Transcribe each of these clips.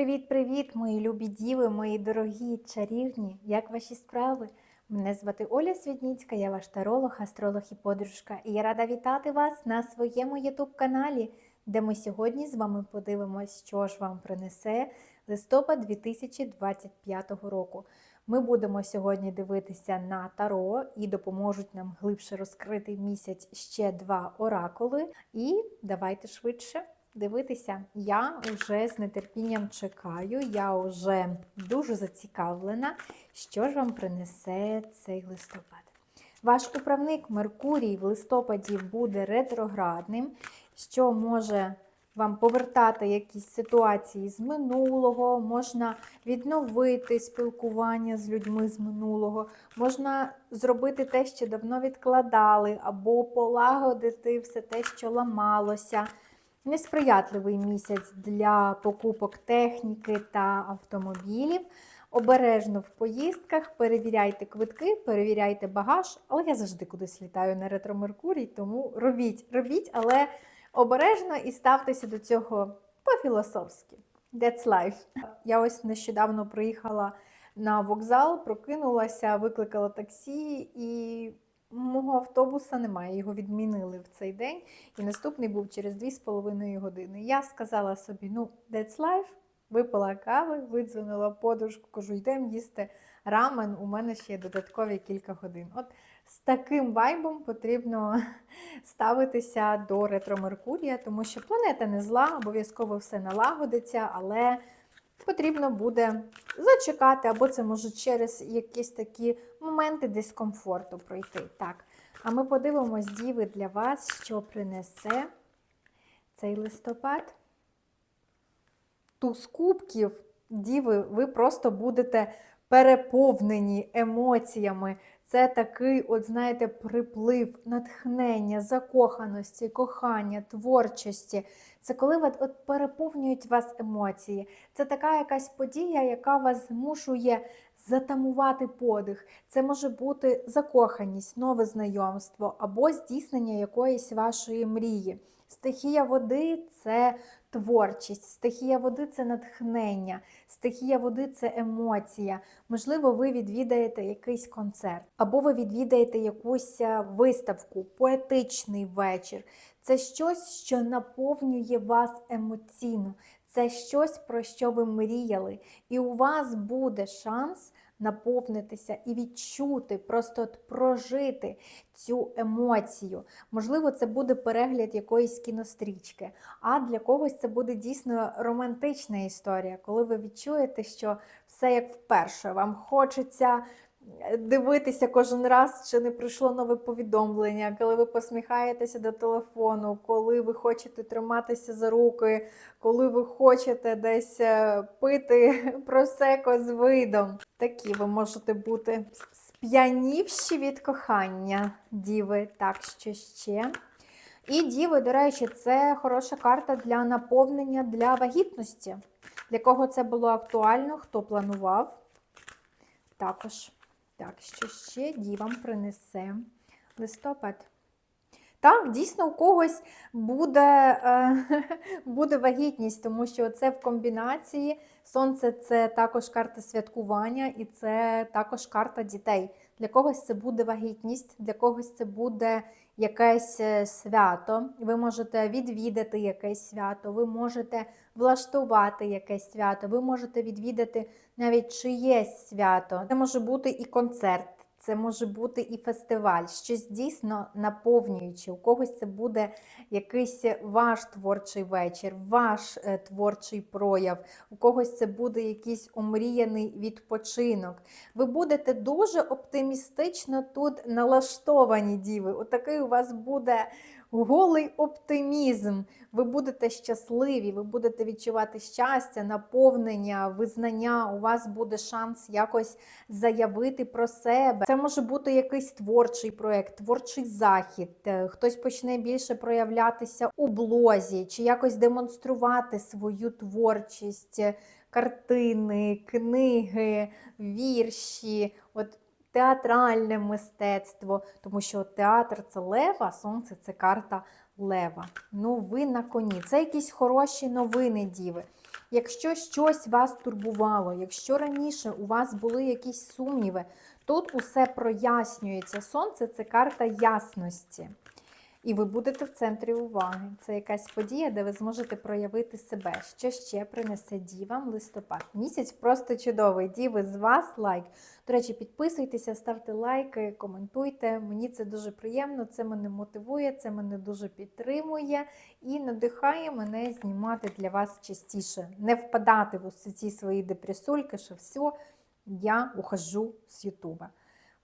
Привіт-привіт, мої любі діви, мої дорогі чарівні! Як ваші справи? Мене звати Оля Свідніцька, я ваш таролог, астролог і подружка. І я рада вітати вас на своєму ютуб-каналі, де ми сьогодні з вами подивимось, що ж вам принесе листопад 2025 року. Ми будемо сьогодні дивитися на таро і допоможуть нам глибше розкрити місяць ще два оракули. І давайте швидше дивитися. Я вже з нетерпінням чекаю, я вже дуже зацікавлена, що ж вам принесе цей листопад. Ваш управник Меркурій в листопаді буде ретроградним, що може вам повертати якісь ситуації з минулого, можна відновити спілкування з людьми з минулого, можна зробити те, що давно відкладали, або полагодити все те, що ламалося. Несприятливий місяць для покупок техніки та автомобілів. Обережно в поїздках, перевіряйте квитки, перевіряйте багаж, але я завжди кудись літаю на ретро Меркурій, тому робіть, робіть, але обережно і ставтеся до цього по-філософськи. That's life. Я ось нещодавно приїхала на вокзал, прокинулася, викликала таксі і. Мого автобуса немає, його відмінили в цей день, і наступний був через 2,5 години. Я сказала собі, ну, that's life, випила кави, видзвонила подружку, кажу, йдемо їсти рамен, у мене ще є додаткові кілька годин. От з таким вайбом потрібно ставитися до ретро Меркурія, тому що планета не зла, обов'язково все налагодиться, але потрібно буде зачекати, або це може через якісь такі моменти дискомфорту пройти. Так, а ми подивимось, діви, для вас, що принесе цей листопад. Туз кубків, діви, ви просто будете переповнені емоціями. Це такий, от знаєте, приплив, натхнення, закоханості, кохання, творчості. Це коли от, от переповнюють вас емоції. Це така якась подія, яка вас змушує затамувати подих. Це може бути закоханість, нове знайомство або здійснення якоїсь вашої мрії. Стихія води це творчість, стихія води це натхнення, стихія води це емоція. Можливо, ви відвідаєте якийсь концерт, або ви відвідаєте якусь е, виставку, поетичний вечір. Це щось, що наповнює вас емоційно. Це щось, про що ви мріяли. І у вас буде шанс наповнитися і відчути, просто от прожити цю емоцію. Можливо, це буде перегляд якоїсь кінострічки, а для когось це буде дійсно романтична історія, коли ви відчуєте, що все як вперше, вам хочеться. Дивитися кожен раз, чи не прийшло нове повідомлення, коли ви посміхаєтеся до телефону, коли ви хочете триматися за руки, коли ви хочете десь е, пити просеко з видом. Такі ви можете бути сп'янівші від кохання, діви, так що ще. І діви, до речі, це хороша карта для наповнення для вагітності. Для кого це було актуально, хто планував. Також. Так, що ще дівам принесе листопад. Так, дійсно, у когось буде е, буде вагітність, тому що це в комбінації. Сонце це також карта святкування, і це також карта дітей. Для когось це буде вагітність, для когось це буде якесь е, свято. Ви можете відвідати якесь свято, ви можете влаштувати якесь свято, ви можете відвідати навіть чиєсь свято. Це може бути і концерт. Це може бути і фестиваль, щось дійсно наповнююче. У когось це буде якийсь ваш творчий вечір, ваш е, творчий прояв, у когось це буде якийсь омріяний відпочинок. Ви будете дуже оптимістично тут налаштовані, діви. Отакий у вас буде голий оптимізм. Ви будете щасливі, ви будете відчувати щастя, наповнення, визнання. У вас буде шанс якось заявити про себе. Це може бути якийсь творчий проєкт, творчий захід. Е, Хтось почне більше проявлятися у блозі, чи якось демонструвати свою творчість, картини, книги, вірші. От театральне мистецтво, тому що театр це лева, сонце це карта лева. Ну, ви на коні. Це якісь хороші новини, діви. Якщо щось вас турбувало, якщо раніше у вас були якісь сумніви, тут усе прояснюється. Сонце це карта ясності. І ви будете в центрі уваги. Це якась подія, де ви зможете проявити себе. Що ще принесе дівам листопад? Місяць просто чудовий. Діви з вас лайк. До речі, підписуйтеся, ставте лайки, коментуйте. Мені це дуже приємно, це мене мотивує, це мене дуже підтримує і надихає мене знімати для вас частіше. Не впадати в усі ці свої депресульки, що все, я ухожу з Ютуба.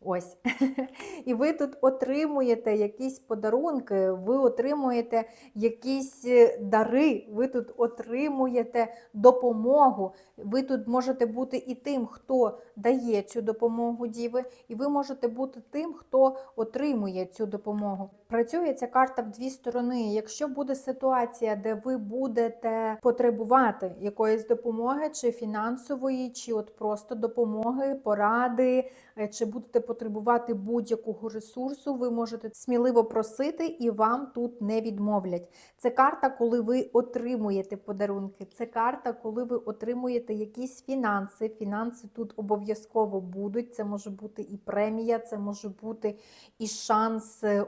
Ось. І ви тут отримуєте якісь подарунки, ви отримуєте якісь е, дари, ви тут отримуєте допомогу. Ви тут можете бути і тим, хто дає цю допомогу діви, і ви можете бути тим, хто отримує цю допомогу. Працює ця карта в дві сторони. Якщо буде ситуація, де ви будете потребувати якоїсь допомоги, чи фінансової, чи от просто допомоги, поради, е, чи будете потребувати будь-якого ресурсу, ви можете сміливо просити і вам тут не відмовлять. Це карта, коли ви отримуєте подарунки. Це карта, коли ви отримуєте якісь фінанси. Фінанси тут обов'язково будуть. Це може бути і премія, це може бути і шанс е,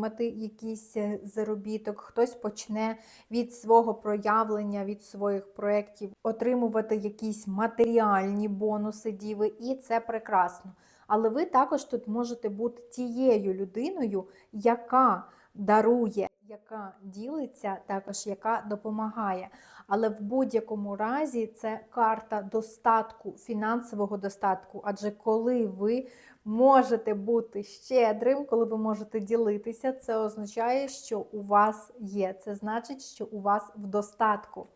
отримати якийсь е, заробіток. Хтось почне від свого проявлення, від своїх проєктів отримувати якісь матеріальні бонуси діви, і це прекрасно. Але ви також тут можете бути тією людиною, яка дарує, яка ділиться, також яка допомагає. Але в будь-якому разі це карта достатку, фінансового достатку. Адже коли ви можете бути щедрим, коли ви можете ділитися, це означає, що у вас є. Це значить, що у вас в достатку.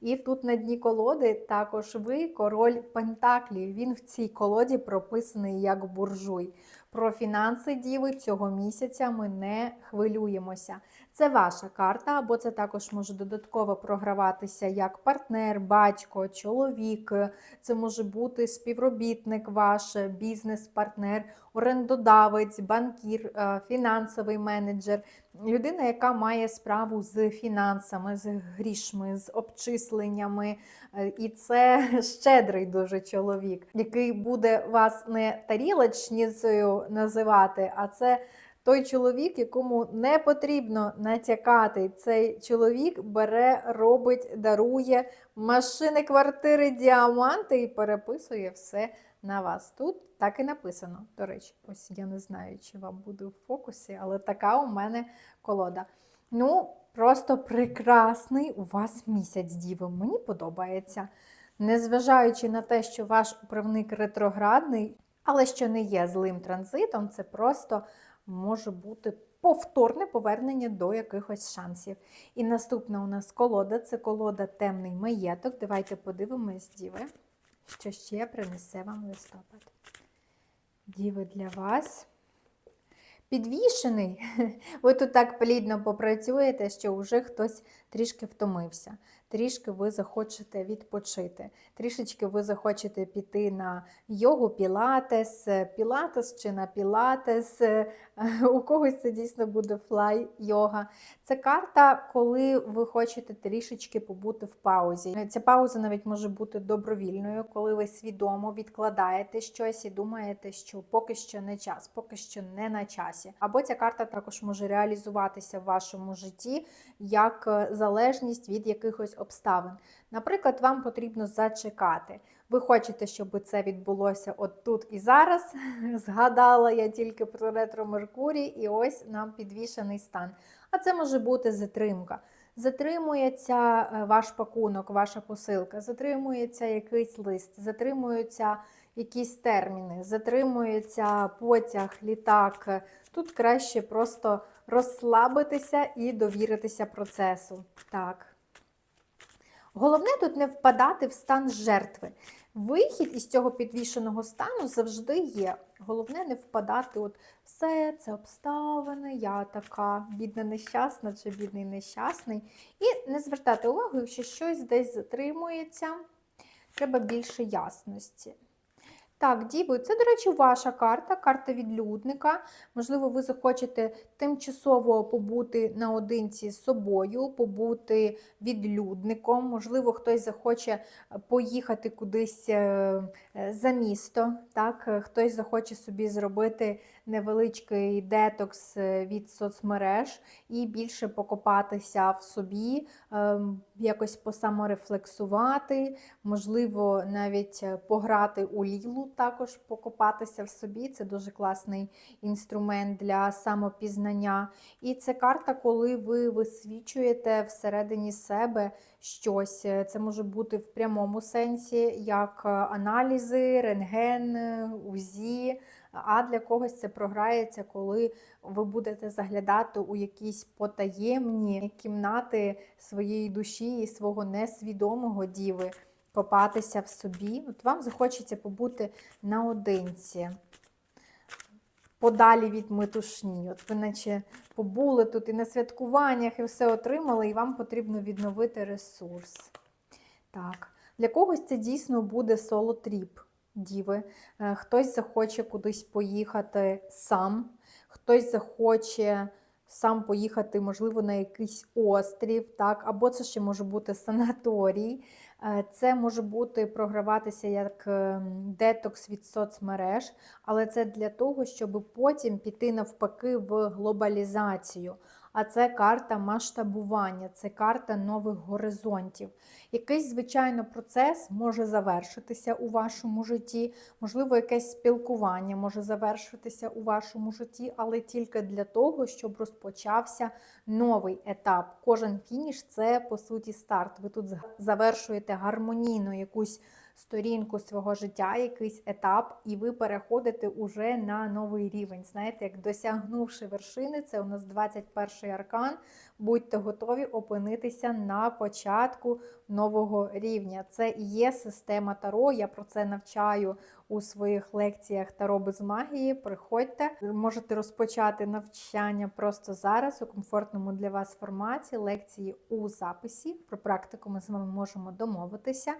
І тут на дні колоди також ви король Пентаклів. Він в цій колоді прописаний як буржуй. Про фінанси діви цього місяця ми не хвилюємося. Це ваша карта, або це також може додатково програватися як партнер, батько, чоловік. Це може бути співробітник ваш, бізнес-партнер, орендодавець, банкір, е, фінансовий менеджер, людина, яка має справу з фінансами, з грішми, з обчисленнями. Е, І це щедрий дуже чоловік, який буде вас не тарілочницею називати, а це той чоловік, якому не потрібно натякати. Цей чоловік бере, робить, дарує машини, квартири, діаманти і переписує все на вас. Тут так і написано. До речі, ось я не знаю, чи вам буде в фокусі, але така у мене колода. Ну, просто прекрасний у вас місяць, діви. Мені подобається. Незважаючи на те, що ваш управник ретроградний, але що не є злим транзитом, це просто може бути повторне повернення до якихось шансів. І наступна у нас колода це колода темний маєток. Давайте подивимось, діви, що ще принесе вам листопад. Діви для вас. Підвішений, ви тут так плідно попрацюєте, що вже хтось трішки втомився. Трішки ви захочете відпочити, трішечки ви захочете піти на йогу, пілатес, пілатес чи на пілатес. У когось це дійсно буде флай-йога. Це карта, коли ви хочете трішечки побути в паузі. Ця пауза навіть може бути добровільною, коли ви свідомо відкладаєте щось і думаєте, що поки що не час, поки що не на часі. Або ця карта також може реалізуватися в вашому житті як залежність від якихось обставин. Наприклад, вам потрібно зачекати. Ви хочете, щоб це відбулося от тут і зараз. Згадала я тільки про ретро Меркурій, і ось нам підвішений стан. А це може бути затримка. Затримується е, ваш пакунок, ваша посилка, затримується якийсь лист, затримуються якісь терміни, затримується потяг, літак. Тут краще просто розслабитися і довіритися процесу. Так. Головне тут не впадати в стан жертви. Вихід із цього підвішеного стану завжди є. Головне не впадати, от все, це обставини, я така бідна нещасна чи бідний нещасний. І не звертати увагу, якщо щось десь затримується, треба більше ясності. Так, діви, це, до речі, ваша карта, карта відлюдника. Можливо, ви захочете тимчасово побути наодинці з собою, побути відлюдником. Можливо, хтось захоче поїхати кудись е, е, за місто. Так? Е, Хтось захоче собі зробити невеличкий детокс е, від соцмереж і більше покопатися в собі, ем, якось посаморефлексувати, можливо, навіть е, пограти у лілу, також покопатися в собі. Це дуже класний інструмент для самопізнання. І це карта, коли ви висвічуєте всередині себе щось. Це може бути в прямому сенсі, як аналізи, рентген, УЗІ. А для когось це програється, коли ви будете заглядати у якісь потаємні кімнати своєї душі і свого несвідомого діви, копатися в собі. От вам захочеться побути наодинці, подалі від метушні. От ви наче побули тут і на святкуваннях, і все отримали, і вам потрібно відновити ресурс. Так, для когось це дійсно буде соло-тріп діви. Е, Хтось захоче кудись поїхати сам, хтось захоче сам поїхати, можливо, на якийсь острів, так, або це ще може бути санаторій. Е, Це може бути програватися як ем, детокс від соцмереж, але це для того, щоб потім піти навпаки в глобалізацію. А це карта масштабування, це карта нових горизонтів. Якийсь, звичайно, процес може завершитися у вашому житті, можливо, якесь спілкування може завершитися у вашому житті, але тільки для того, щоб розпочався новий етап. Кожен фініш це по суті старт. Ви тут завершуєте гармонійну якусь сторінку свого життя, якийсь етап, і ви переходите уже на новий рівень. Знаєте, як досягнувши вершини, це у нас 21 аркан. Будьте готові опинитися на початку нового рівня. Це і є система Таро. Я про це навчаю у своїх лекціях Таро без магії. Приходьте, можете розпочати навчання просто зараз у комфортному для вас форматі. Лекції у записі. Про практику ми з вами можемо домовитися.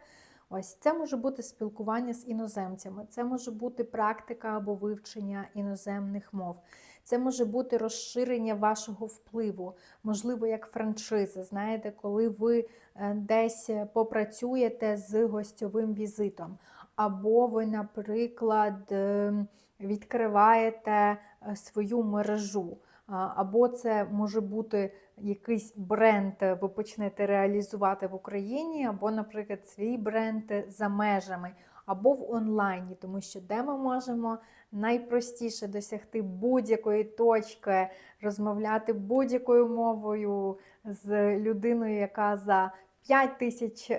Ось це може бути спілкування з іноземцями, це може бути практика або вивчення іноземних мов. Це може бути розширення вашого впливу, можливо, як франшиза. Знаєте, коли ви е, десь попрацюєте з гостьовим візитом, або ви, наприклад, е, відкриваєте е, свою мережу. Або це може бути якийсь бренд, е, ви почнете реалізувати в Україні, або, наприклад, свій бренд за межами, або в онлайні, тому що де ми можемо найпростіше досягти будь-якої точки, розмовляти будь-якою мовою з людиною, яка за 5 тисяч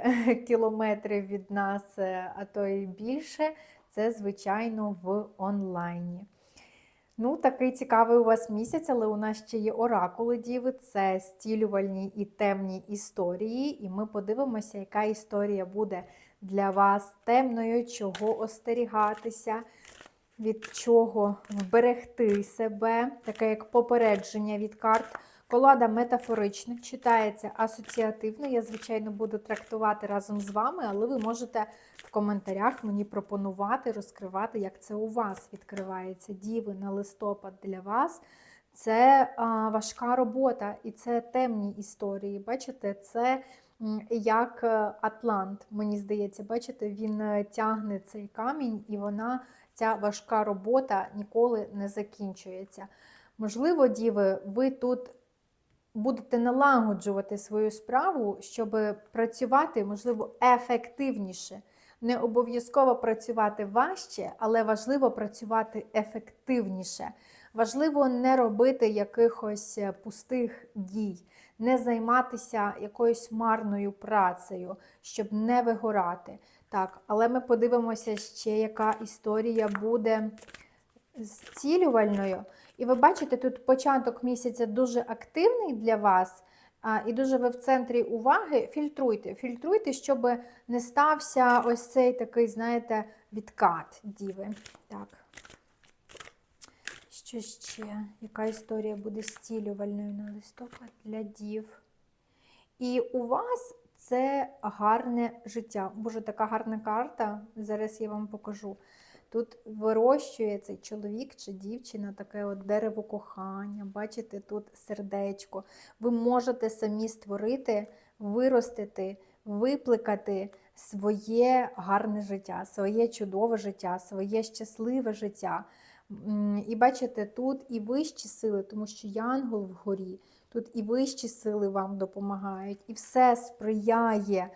кілометрів від нас, е, а то і більше, це, звичайно, в онлайні. Ну, такий цікавий у вас місяць, але у нас ще є оракули діви, це стілювальні і темні історії. І ми подивимося, яка історія буде для вас темною, чого остерігатися, від чого вберегти себе, таке як попередження від карт. Колода метафоричних читається асоціативно. Я, звичайно, буду трактувати разом з вами, але ви можете в коментарях мені пропонувати, розкривати, як це у вас відкривається. Діви на листопад для вас. Це а, важка робота і це темні історії. Бачите, це як е, Атлант, мені здається, бачите, він е, тягне цей камінь, і вона, ця важка робота ніколи не закінчується. Можливо, діви, ви тут будете налагоджувати свою справу, щоб працювати, можливо, ефективніше. Не обов'язково працювати важче, але важливо працювати ефективніше. Важливо не робити якихось е, пустих дій, не займатися якоюсь марною працею, щоб не вигорати. Так, але ми подивимося ще, яка історія буде зцілювальною. І ви бачите, тут початок місяця дуже активний для вас, і дуже ви в центрі уваги. Фільтруйте, фільтруйте, щоб не стався ось цей такий, знаєте, відкат діви. Так. Що ще? Яка історія буде зцілювальною на листопад для дів? І у вас це гарне життя. Боже, така гарна карта. Зараз я вам покажу. Тут вирощує цей чоловік чи дівчина таке от дерево кохання. Бачите, тут сердечко. Ви можете самі створити, виростити, випликати своє гарне життя, своє чудове життя, своє щасливе життя. І бачите, тут і вищі сили, тому що янгол вгорі, тут і вищі сили вам допомагають, і все сприяє.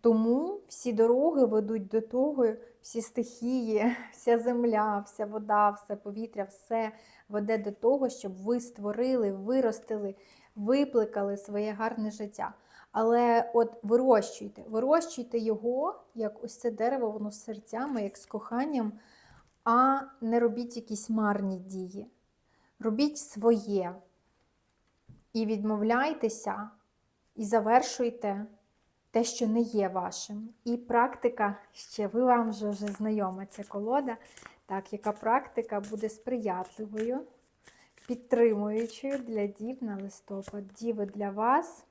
Тому всі дороги ведуть до того, всі стихії, вся земля, вся вода, все повітря, все веде до того, щоб ви створили, виростили, випликали своє гарне життя. Але от вирощуйте, вирощуйте його, як ось це дерево, воно з серцями, як з коханням, а не робіть якісь марні дії. Робіть своє. І відмовляйтеся, і завершуйте те, що не є вашим. І практика ще, ви вам вже, вже знайома ця колода. Так, яка практика буде сприятливою, підтримуючою для дів на листопад. Діви для вас.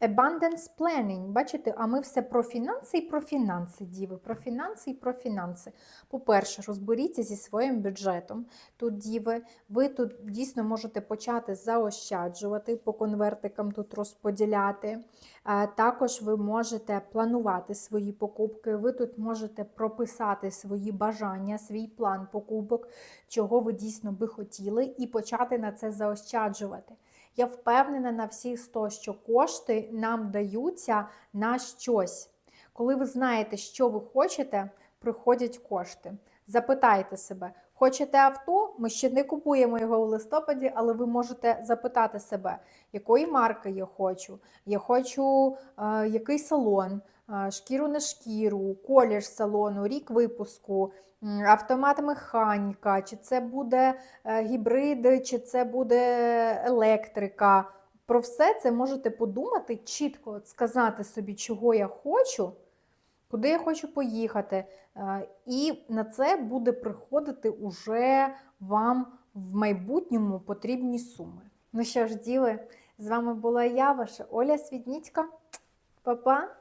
Abundance planning. Бачите, а ми все про фінанси і про фінанси, діви. Про фінанси і про фінанси. По-перше, розберіться зі своїм бюджетом. Тут, діви, ви тут дійсно можете почати заощаджувати, по конвертикам тут розподіляти. Також ви можете планувати свої покупки. Ви тут можете прописати свої бажання, свій план покупок, чого ви дійсно би хотіли, і почати на це заощаджувати. Я впевнена на всі 100, що кошти нам даються на щось. Коли ви знаєте, що ви хочете, приходять кошти. Запитайте себе, хочете авто? Ми ще не купуємо його у листопаді, але ви можете запитати себе, якої марки я хочу. Я хочу е, який салон, е, шкіру на шкіру, колір салону, рік випуску, автомат механіка, чи це буде е, гібрид, чи це буде електрика. Про все це можете подумати, чітко сказати собі, чого я хочу, куди я хочу поїхати. Е, І на це буде приходити уже вам в майбутньому потрібні суми. Ну що ж, діви, з вами була я, ваша Оля Свідніцька. Па-па!